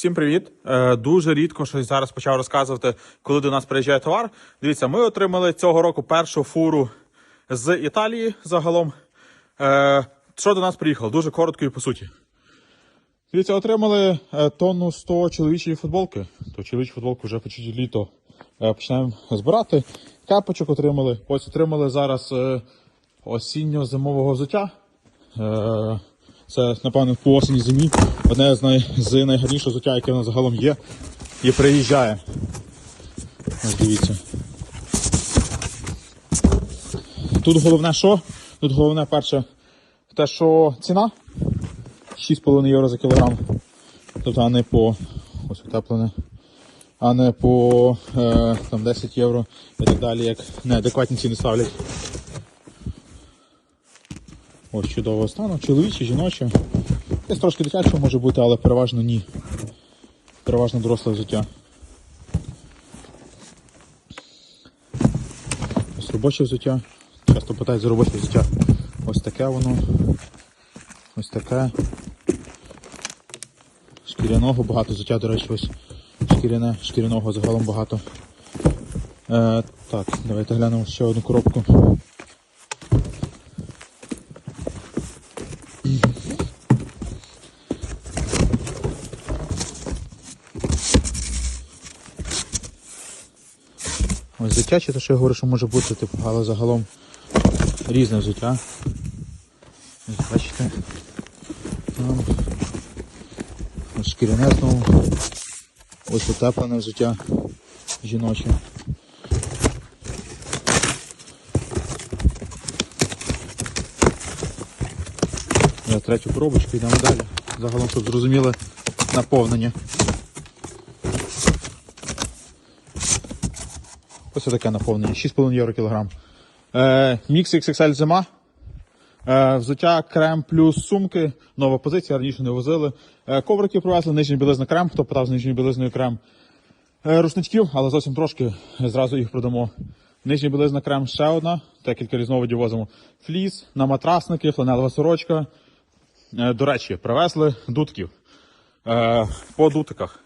Всім привіт! Е, Дуже рідко щось зараз почав розказувати, коли до нас приїжджає товар. Дивіться, ми отримали цього року першу фуру з Італії загалом. Е, Що до нас приїхало? Дуже коротко і по суті. Дивіться, отримали е, тонну 100 чоловічої футболки. То чоловічу футболку вже почуть літо починаємо збирати. Капочок отримали. Ось отримали зараз осінньо-зимового взуття. Це, напевно, по осені зимі одне з, най, з найгарнішого взуття, яке в нас загалом є, і приїжджає. Ось дивіться. Тут головне що? Тут головне перше, те, що ціна 6,5 євро за кілограм. Тобто, а не по ось утеплене, а не по е, там 10 євро і так далі, як неадекватні ціни ставлять. Ось чудового стану. Чоловічі, жіночі. Десь трошки дитячого може бути, але переважно ні. Переважно доросле взуття. Ось робоче взуття. Часто питають за робоче взуття. Ось таке воно. Ось таке. Шкіряного багато взуття, до речі, ось шкіряне, шкіряного загалом багато. Е, так, давайте глянемо ще одну коробку. Ось дитяче, те, що я говорю, що може бути, типу, але загалом різне взуття. Ось бачите. Там. Ось шкіряне знову. Ось утеплене взуття жіноче. Я третю коробочку йдемо далі. Загалом, щоб зрозуміли наповнення. Ось таке наповнення. 6,5 євро кілограм. Е, мікс XXL зима. Е, взуття крем плюс сумки. Нова позиція, раніше не возили. Е, коврики привезли, нижній білизна крем. Хто питав з нижньою білизною крем. Е, рушничків, але зовсім трошки зразу їх продамо. Нижня білизна крем ще одна, декілька різновидів возимо. Фліс, на матрасники, фланелева сорочка. Е, до речі, привезли дудків. Е, по дутиках.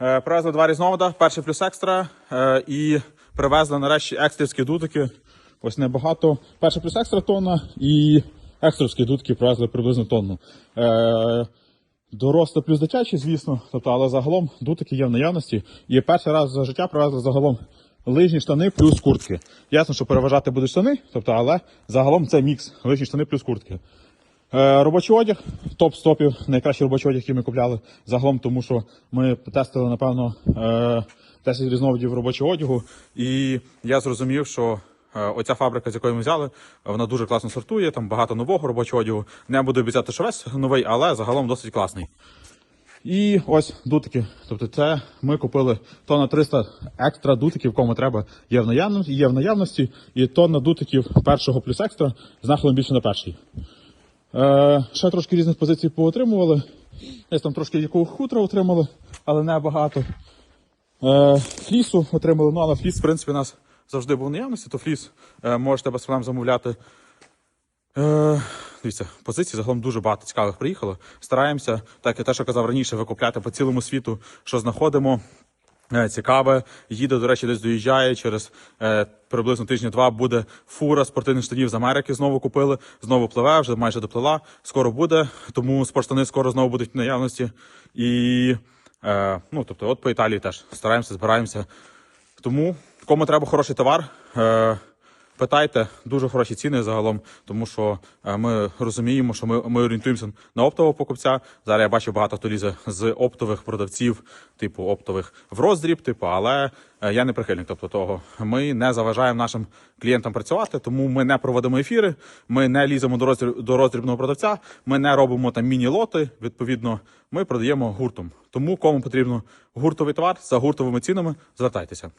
Е, Привезли два різновида, перший плюс екстра е, і привезли нарешті екстрівські дутики. Ось небагато. Перший плюс екстра тонна і екстровські дутики привезли приблизно тонну. Е, Доросле плюс дитячі, звісно, тобто, але загалом дутики є в наявності. І перший раз за життя привезли загалом лижні штани плюс куртки. Ясно, що переважати будуть штани, тобто, але загалом це мікс лижні штани плюс куртки. Е, робочий одяг, топ стопів, найкращий робочий одяг, який ми купляли загалом, тому що ми тестили, напевно, е, 10 різновидів робочого одягу, і я зрозумів, що е, оця фабрика, з якої ми взяли, вона дуже класно сортує, там багато нового робочого одягу. Не буду обіцяти, що весь новий, але загалом досить класний. І ось дутики. Тобто це ми купили тонна 300 екстра дутиків, кому треба, є в наявності, є в наявності, і тонна дутиків першого плюс екстра з більше на перший. Е, ще трошки різних позицій поотримували. Десь там трошки якого хутра отримали, але не багато. Е, флісу отримали, ну але фліс, в принципі, у нас завжди був в наявності, то фліс е, можете без проблем замовляти. Дивіться, позицій загалом дуже багато цікавих приїхало. Стараємося, так і те, що казав раніше, викупляти по цілому світу, що знаходимо. Е, Цікаве, їде, до речі, десь доїжджає через е, приблизно тижня-два буде фура спортивних штанів з Америки. Знову купили, знову пливе, вже майже доплила. Скоро буде, тому спортштани скоро знову будуть в наявності. І е, ну, тобто, от по Італії теж стараємося, збираємося. Тому кому треба хороший товар. Е, Питайте дуже хороші ціни загалом, тому що е, ми розуміємо, що ми, ми орієнтуємося на оптового покупця. Зараз я бачу багато хто лізе з оптових продавців, типу оптових в роздріб, типу, але е, я не прихильник. Тобто того, ми не заважаємо нашим клієнтам працювати, тому ми не проводимо ефіри, ми не ліземо до роздріб, до роздрібного продавця, ми не робимо там міні-лоти. Відповідно, ми продаємо гуртом. Тому кому потрібно гуртовий товар за гуртовими цінами, звертайтеся.